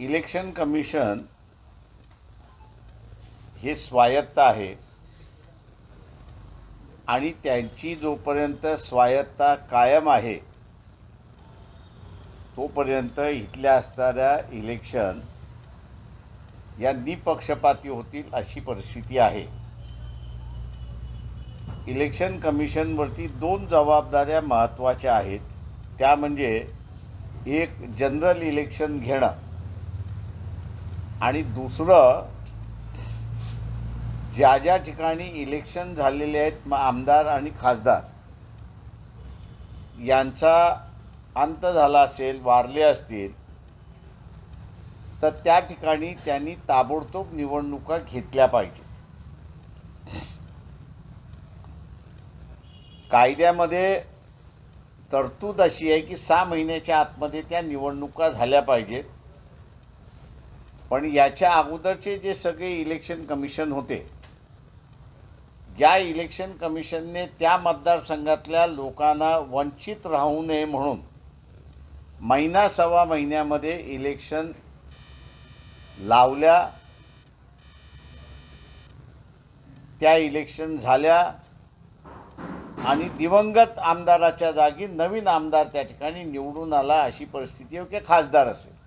Election commission हे स्वायत्त आहे. आणि त्यांची जोपर्यंत स्वायत्ता कायम आहे तोपर्यंत इथल्या असणाऱ्या इलेक्शन या निपक्षपाती होतील अशी परिस्थिती आहे. इलेक्शन कमिशनवरती दोन जबाबदाऱ्या महत्त्वाच्या आहेत. त्या म्हणजे एक जनरल इलेक्शन घेणं आणि दुसरं ज्या ज्या ठिकाणी इलेक्शन झालेले आहेत मग आमदार आणि खासदार यांचा अंत झाला असेल वारले असतील तर त्या ठिकाणी त्यांनी ताबडतोब निवडणुका घेतल्या पाहिजेत. कायद्यामध्ये तरतूद अशी आहे की सहा महिन्याच्या आतमध्ये त्या निवडणुका झाल्या पाहिजेत. पण याच्या अगोदरचे जे सगळे इलेक्शन कमिशन होते ज्या इलेक्शन कमिशनने त्या मतदारसंघातल्या लोकांना वंचित राहू नये म्हणून महिना सव्वा महिन्यामध्ये इलेक्शन लावल्या त्या इलेक्शन झाल्या आणि दिवंगत आमदाराच्या जागी नवीन आमदार त्या ठिकाणी निवडून आला अशी परिस्थिती आहे की खासदार असेल.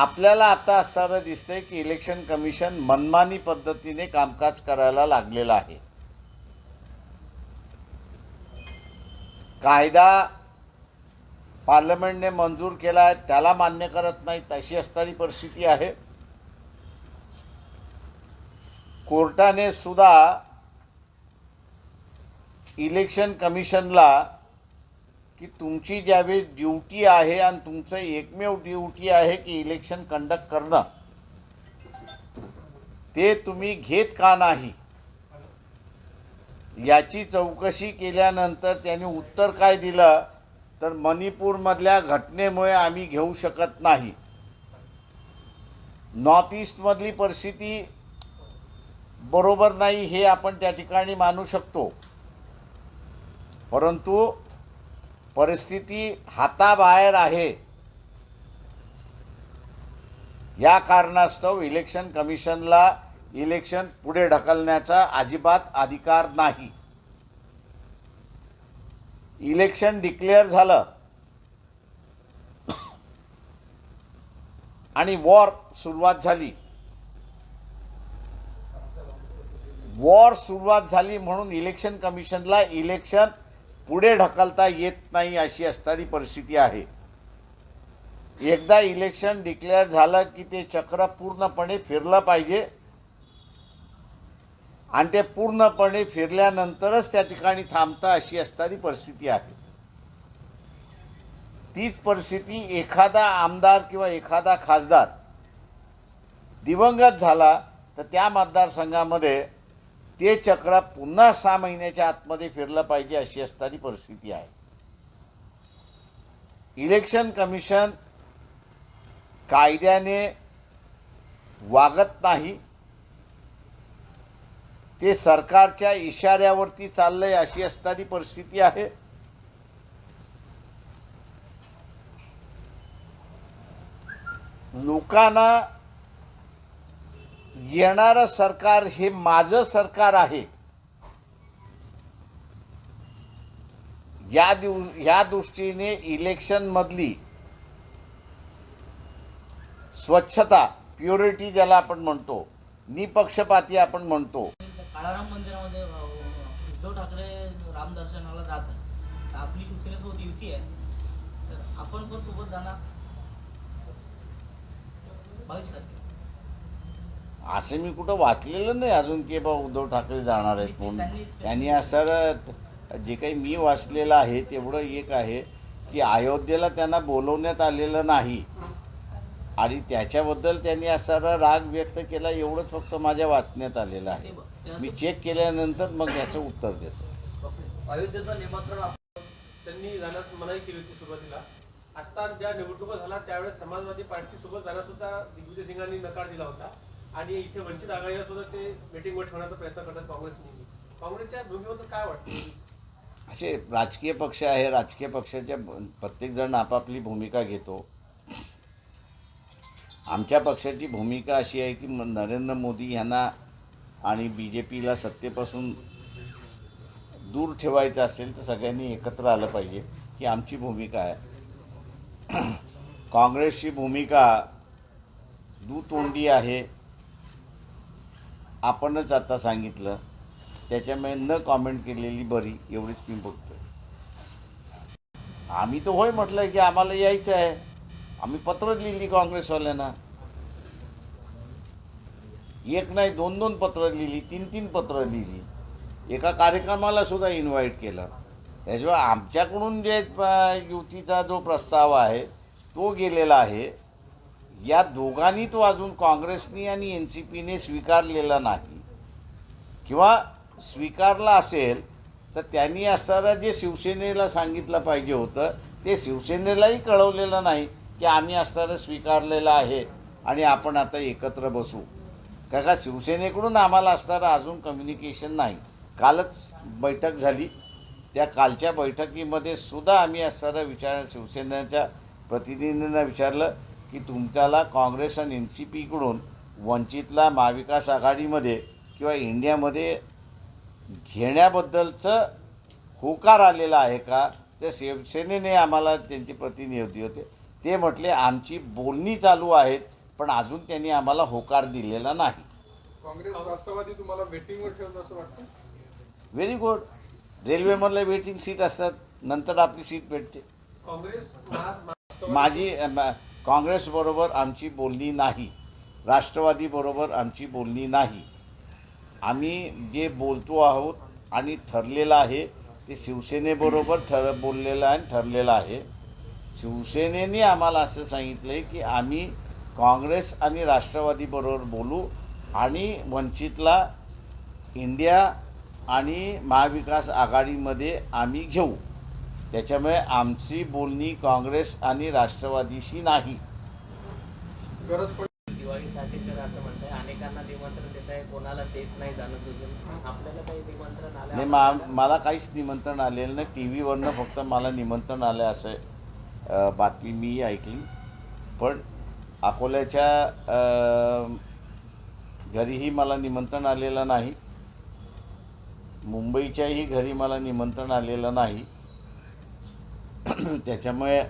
आपल्याला आता असताना दिसतंय की इलेक्शन कमिशन मनमानी पद्धतीने कामकाज करायला लागलेलं आहे. कायदा पार्लमेंटने मंजूर केला आहे त्याला मान्य करत नाहीत अशी असणारी परिस्थिती आहे. कोर्टाने सुद्धा इलेक्शन कमिशनला की तुमची ज्यावेळेस ड्युटी आहे आणि तुमचं एकमेव ड्युटी आहे की इलेक्शन कंडक्ट करणं ते तुम्ही घेत का नाही? याची चौकशी केल्यानंतर त्यांनी उत्तर काय दिलं? तर मणिपूरमधल्या घटनेमुळे आम्ही घेऊ शकत नाही. नॉर्थ ईस्टमधली परिस्थिती बरोबर नाही हे आपण त्या ठिकाणी मानू शकतो. परंतु परिस्थिती हाताबाहेर आहे. या कारणास्तव इलेक्शन कमिशनला इलेक्शन पुढे ढकलण्याचा अजिबात अधिकार नाही. इलेक्शन डिक्लेअर झालं. आणि वॉर सुरुवात झाली. वॉर सुरुवात झाली म्हणून इलेक्शन कमिशनला इलेक्शन पुढे ढकलता येत नाही अशी असणारी परिस्थिती आहे. एकदा इलेक्शन डिक्लेअर झालं की ते चक्र पूर्णपणे फिरलं पाहिजे. आणि ते पूर्णपणे फिरल्यानंतरच त्या ठिकाणी थांबता अशी असणारी परिस्थिती आहे. तीच परिस्थिती एखादा आमदार किंवा एखादा खासदार दिवंगत झाला तर त्या मतदारसंघामध्ये ते चक्र पुन्हा सहा महिन्याच्या आतमध्ये फिरलं पाहिजे अशी असणारी परिस्थिती आहे. इलेक्शन कमिशन कायद्याने वागत नाही. ते सरकारच्या इशाऱ्यावरती चाललंय अशी असणारी परिस्थिती आहे. लोकांना येणारं सरकार हे माझं सरकार आहे. या दिव या दृष्टीने इलेक्शनमधली स्वच्छता प्युरिटी ज्याला आपण म्हणतो निपक्षपाती आपण म्हणतो. काळाराम मंदिरामध्ये उद्धव ठाकरे राम दर्शनाला जात आहे आपली शिवसेनेसोबत युती आहे. तर आपण पण सोबत जाणार? बावीस तारखेला असं मी कुठं वाचलेलं नाही अजून की बा उद्धव ठाकरे जाणार आहेत म्हणून. त्यांनी असं जे काही मी वाचलेलं आहे तेवढं एक आहे की अयोध्येला त्यांना बोलवण्यात आलेलं नाही. आणि त्याच्याबद्दल त्यांनी असा राग व्यक्त केला एवढंच फक्त माझ्या वाचण्यात आलेलं आहे. मी चेक केल्यानंतर मग याचं उत्तर देतो. अयोध्येचं निमंत्रण त्यांनी जाण्यास मनाई केली होती सुरुवातीला. आता ज्या निवडणुका झाला त्यावेळेस समाजवादी पार्टी सोबत जाण्यास सुद्धा दिग्विजय सिंगांनी नकार दिला होता. आणि इथे वंचित आघाडीला सुद्धा ते मिटिंगवर ठेवण्याचा प्रयत्न करतात काँग्रेसने काँग्रेसच्या भूमिकेबद्दल काय वाटतं? असे राजकीय पक्ष आहे राजकीय पक्षाच्या प्रत्येकजण आपापली भूमिका घेतो. आमच्या पक्षाची भूमिका अशी आहे की नरेंद्र मोदी यांना आणि बी जे पीला सत्तेपासून दूर ठेवायचं असेल तर सगळ्यांनी एकत्र आलं पाहिजे ही आमची भूमिका आहे. काँग्रेसची भूमिका दुतोंडी आहे. आपणच आता सांगितलं त्याच्यामुळे न कॉमेंट केलेली बरी एवढीच मी बघतो आम्ही तर होय म्हटलं की आम्हाला यायचं आहे. आम्ही पत्र लिहिली काँग्रेसवाल्यांना. एक नाही दोन दोन पत्र लिहिली तीन तीन पत्र लिहिली. एका कार्यक्रमाला सुद्धा इन्व्हाइट केलं. त्याशिवाय आमच्याकडून जे युतीचा जो प्रस्ताव आहे तो गेलेला आहे. या दोघांनी तो अजून काँग्रेसनी आणि एन सी पीने स्वीकारलेला नाही. किंवा स्वीकारला असेल तर त्यांनी असताना जे शिवसेनेला सांगितलं पाहिजे होतं ते शिवसेनेलाही कळवलेलं नाही की आम्ही असताना स्वीकारलेलं आहे आणि आपण आता एकत्र बसू. का का शिवसेनेकडून आम्हाला असताना अजून कम्युनिकेशन नाही. कालच बैठक झाली. त्या कालच्या बैठकीमध्ये सुद्धा आम्ही असताना विचार शिवसेनेच्या प्रतिनिधींना विचारलं की तुमच्याला काँग्रेस आणि एन सी पीकडून वंचितला महाविकास आघाडीमध्ये किंवा इंडियामध्ये घेण्याबद्दलचं होकार आलेला आहे का? तर शिवसेनेने आम्हाला त्यांचे प्रतिनिधी होते. ते म्हटले आमची बोलणी चालू आहेत पण अजून त्यांनी आम्हाला होकार दिलेला नाही. काँग्रेस राष्ट्रवादी तुम्हाला वेटिंगवर ठेवलं असं वाटतं? व्हेरी गुड रेल्वेमधले वेटिंग सीट असतात. नंतर आपली सीट भेटते. काँग्रेस माझी काँग्रेसबरोबर आमची बोलणी नाही. राष्ट्रवादीबरोबर आमची बोलणी नाही. आम्ही जे बोलतो आहोत आणि ठरलेलं आहे ते शिवसेनेबरोबर ठर बोललेलं आहे आणि ठरलेलं आहे. शिवसेनेने आम्हाला असं सांगितलं आहे की आम्ही काँग्रेस आणि राष्ट्रवादीबरोबर बोलू आणि वंचितला इंडिया आणि महाविकास आघाडीमध्ये आम्ही घेऊ. त्याच्यामुळे आमची बोलणी काँग्रेस आणि राष्ट्रवादीशी नाही. गरज पड दिवाळीसाठी तर असं म्हणताय अनेकांना निमंत्रण देत आहे कोणाला देत नाही जाणं तुझं. आपल्याला काही निमंत्रण नाही आलं मा मला काहीच निमंत्रण आलेलं नाही. टी व्हीवरनं फक्त मला निमंत्रण आलं असं बातमी मी ऐकली. पण अकोल्याच्या घरीही मला निमंत्रण आलेलं नाही. मुंबईच्याही घरी मला निमंत्रण आलेलं नाही. त्याच्यामुळे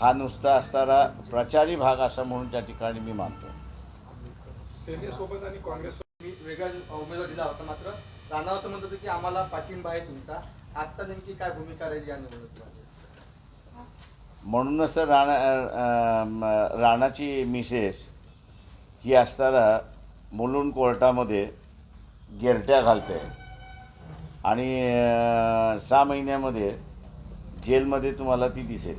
हा नुसता असणारा प्रचारी भाग असा म्हणून त्या ठिकाणी मी मानतो. सेनेसोबत आणि काँग्रेस वेगळा उमेदवार दिला होता मात्र राणा असं म्हणत होते की आम्हाला पाठिंबा आहे तुमचा. आता नेमकी काय भूमिका राहील या निवडणुकीमध्ये? म्हणूनच राणा राणाची मिसेस ही असताना मुलुंड कोर्टामध्ये गिरट्या घालते. आणि सहा महिन्यामध्ये जेलमध्ये तुम्हाला ती दिसेल.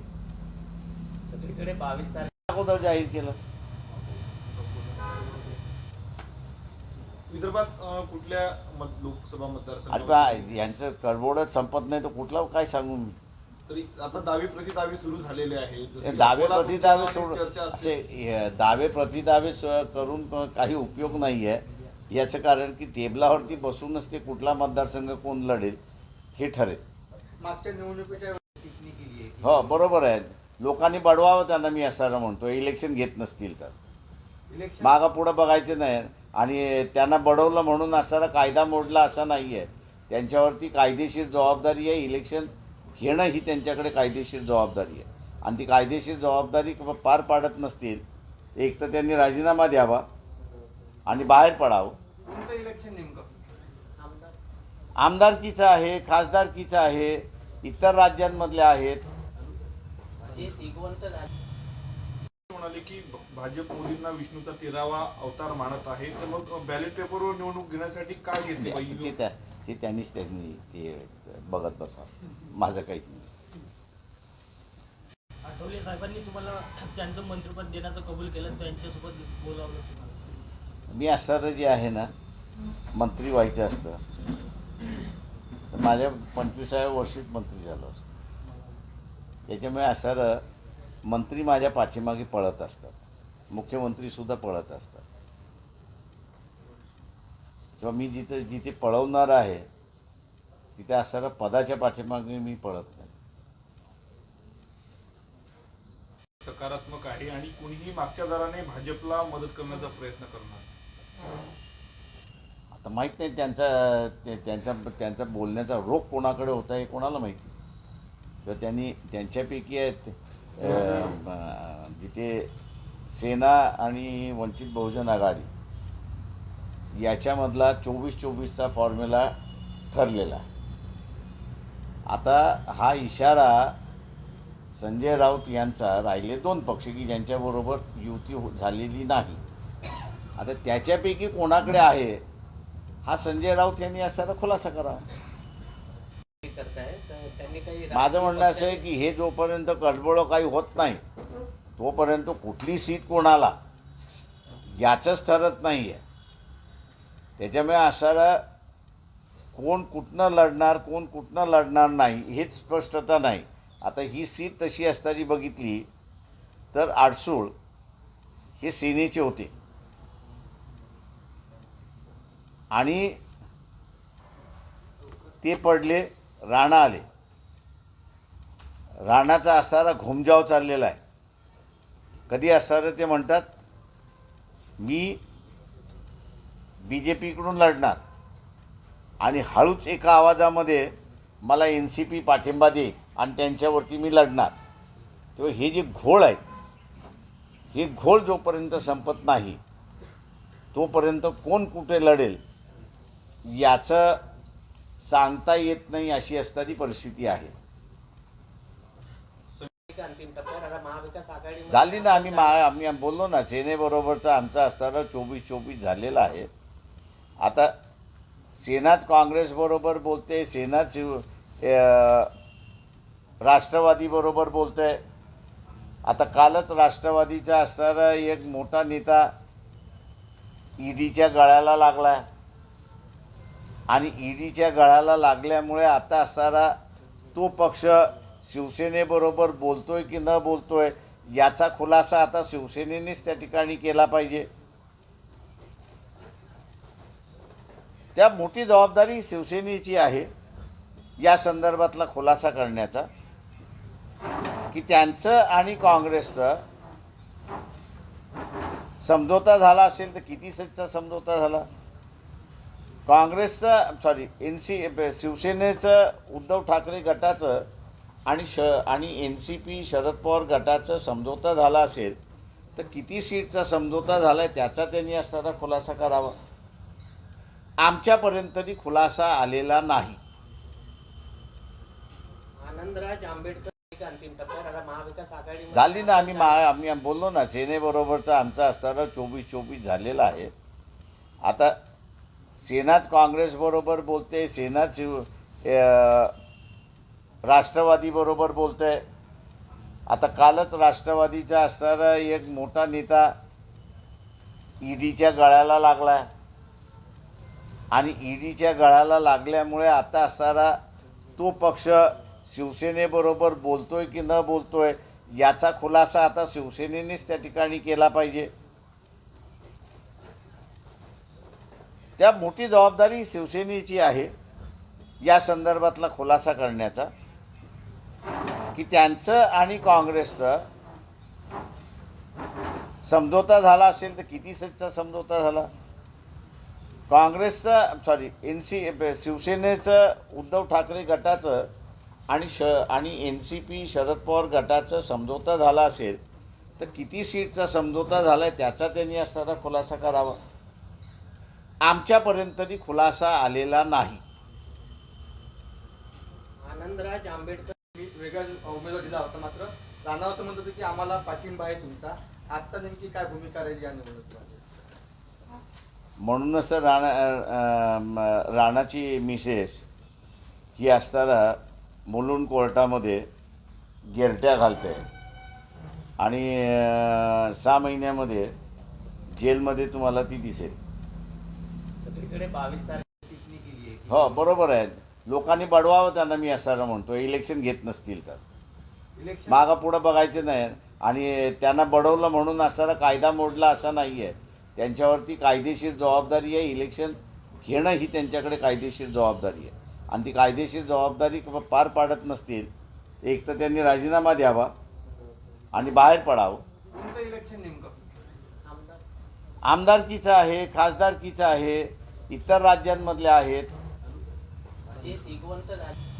सगळीकडे बावीस तारीख अगोदर जाहीर केलं. विदर्भात कुठल्या मत लोकसभा यांचं कडबोडच संपत नाही तर कुठला काय सांगू मी? तरी आता दावी प्रतिदावी सुरू झालेले आहेत. हे की दावे प्रतिदावे सोड चर्चा असे असते हे दावे प्रतिदावे स- करून प- काही उपयोग नाही आहे याचं कारण की टेबलावरती बसूनच ते कुठला मतदारसंघ कोण लढेल हे ठरेल. मागच्या निवडणुकीच्या वेळेस टिप्पणी केली आहे की हो बरोबर आहे. लोकांनी बडवावं त्यांना मी असं म्हणतो इलेक्शन घेत नसतील तर. मागं पुढं बघायचं नाही. आणि त्यांना बडवलं म्हणून असताना कायदा मोडला असा नाही आहे त्यांच्यावरती कायदेशीर जबाबदारी आहे. इलेक्शन घेणं ही त्यांच्याकडे कायदेशीर जबाबदारी आहे. आणि ती कायदेशीर जबाबदारी पार पाडत नसतील एक तर त्यांनी राजीनामा द्यावा आणि बाहेर पडावं. इलेक्शन नेमकं? आमदार आमदारकीचं आहे खासदारकीचं आहे इतर राज्यांमधले आहेत. म्हणाले की भाजप मोदींना विष्णूचा तेरावा अवतार मानत आहे. तर मग बॅलेट पेपरवर निवडणूक घेण्यासाठी काय घेतले ते पाहिजे? त्या ते त्यांनीच त्यांनी ते बघत बसा. माझं काहीच नाही. आठवले साहेबांनी तुम्हाला त्यांचं मंत्रिपद देण्याचं कबूल केलं त्यांच्यासोबत बोलावलं तुम्हाला? मी असणारं जे आहे ना मंत्री व्हायचं असतं. माझ्या पंचवीसाव्या वर्षीच मंत्री झालो असतो. त्याच्यामुळे असणारं मंत्री माझ्या पाठीमागे पळत असतात. मुख्यमंत्रीसुद्धा पळत असतात. किंवा मी जिथे जिथे पळवणार आहे तिथे असणाऱ्या पदाच्या पाठीमागे मी पळत नाही. सकारात्मक आहे आणि कुणीही मागच्या दराने भाजपला मदत करण्याचा प्रयत्न करणार आता माहीत नाही त्यांचा त्यांचा त्यांचा बोलण्याचा रोख कोणाकडे होता हे कोणाला माहिती? किंवा त्यांनी त्यांच्यापैकी आहेत अं, अं, जिथे सेना आणि वंचित बहुजन आघाडी याच्यामधला चोवीस चोवीसचा फॉर्म्युला ठरलेला आता हा इशारा संजय राऊत यांचा राहिले दोन पक्ष की ज्यांच्याबरोबर युती हो- झालेली नाही. आता त्याच्यापैकी कोणाकडे आहे? हा संजय राऊत यांनी असायला खुलासा करावा करताय तर त्यांनी काही माझं म्हणणं असं आहे की हे जोपर्यंत गडबड काही होत नाही तोपर्यंत कुठली सीट कोणाला? याचंच ठरत नाही आहे त्याच्यामुळे असणारा कोण कुठनं लढणार कोण कुठनं लढणार नाही हेच स्पष्टता नाही. आता ही सीट तशी असताना बघितली तर आडसूळ हे सेनेचे होते. आणि ते पडले राणा आले. राणाचा असणारा घुमजाव चाललेला आहे. कधी असणारं ते म्हणतात मी बी जे पीकडून लढणार आणि हळूच एका आवाजामध्ये मला एन सी पी पाठिंबा दे आणि त्यांच्यावरती मी लढणार. तेव्हा हे जे घोळ आहेत हे घोळ जोपर्यंत संपत नाही तोपर्यंत कोण कुठे लढेल याचं सांगता येत नाही अशी असणारी परिस्थिती आहे अंतिम टप्प्यात आता महाविकास आघाडी झाली ना आम्ही मा आम्ही बोललो ना सेनेबरोबरचा आमचा असताना चोवीस चोवीस झालेला आहे. आता सेनाच काँग्रेसबरोबर बोलते सेनाच शिव राष्ट्रवादीबरोबर बोलते. आता कालच राष्ट्रवादीचा असणारा एक मोठा नेता ईडीच्या गळ्याला लागला. आणि ईडीच्या गळ्याला लागल्यामुळे आता असणारा तो पक्ष शिवसेनेबरोबर बोलतोय की न बोलतोय याचा खुलासा आता शिवसेनेनेच त्या ठिकाणी केला पाहिजे. त्या मोठी जबाबदारी शिवसेनेची आहे या संदर्भातला खुलासा करण्याचा. की त्यांचं आणि काँग्रेसचं समझोता झाला असेल तर किती सेटचा समझोता झाला? काँग्रेसचं सॉरी एन सी शिवसेनेचं उद्धव ठाकरे गटाचं आणि श आणि N C P Sharad Pawar गटाचं समझोता झाला असेल तर किती सीटचा समझोता झाला आहे त्याचा त्यांनी असणारा खुलासा करावा. आमच्यापर्यंत तरी खुलासा आलेला नाही. आनंदराज आंबेडकर अंतिम टप्प्यात आता महाविकास आघाडी झाली ना आम्ही मा आम्ही बोललो ना सेनेबरोबरचा आमचा असताना चोवीस चोवीस झालेला आहे. आता सेनाच काँग्रेसबरोबर बोलते सेनाच शिव राष्ट्रवादीबरोबर बोलते आता कालच राष्ट्रवादीचा असणारा एक मोठा नेता ईडीच्या गळ्याला लागला आणि ईडीच्या गळ्याला लागल्यामुळे आता असणारा तो पक्ष शिवसेनेबरोबर बोलतोय की न बोलतोय याचा खुलासा आता शिवसेनेनेच त्या ठिकाणी केला पाहिजे. त्या मोठी जबाबदारी शिवसेनेची आहे या संदर्भातला खुलासा करण्याचा. की त्यांचं आणि काँग्रेसचं समझोता झाला असेल तर किती सीटचा समझोता झाला? काँग्रेसचं सॉरी एन सी शिवसेनेचं उद्धव ठाकरे गटाचं आणि श आणि N C P Sharad Pawar गटाचं समझोता झाला असेल तर किती सीटचा समझोता झाला आहे त्याचा त्यांनी असणारा खुलासा करावा. आमच्यापर्यंत तरी खुलासा आलेला नाही. आनंदराज आंबेडकर वेगळा उमेदवार दिला होता मात्र राणा असं म्हणत होते की आम्हाला पाठिंबा आहे तुमचा. आता नेमकी काय भूमिका राहील या निवडणुकीमध्ये? म्हणूनच राणा राणाची मिसेस ही असताना मुलुंड कोर्टामध्ये गिरट्या घालते. आणि सहा महिन्यामध्ये जेलमध्ये तुम्हाला ती दिसेल. सगळीकडे बावीस तारीख टिप्पणी केली आहे. हो बरोबर आहे. लोकांनी बडवावं त्यांना मी असं म्हणतो इलेक्शन घेत नसतील तर. मागं पुढं बघायचं नाही. आणि त्यांना बडवलं म्हणून असताना कायदा मोडला असं नाही आहे त्यांच्यावरती कायदेशीर जबाबदारी आहे. इलेक्शन घेणं ही त्यांच्याकडे कायदेशीर जबाबदारी आहे. आणि ती कायदेशीर जबाबदारी पार पाडत नसतील एक तर त्यांनी राजीनामा द्यावा आणि बाहेर पडावं. इलेक्शन नेमकं? आमदार आमदारकीचं आहे खासदारकीचं आहे इतर राज्यांमधले आहेत. Yes, igual talaga.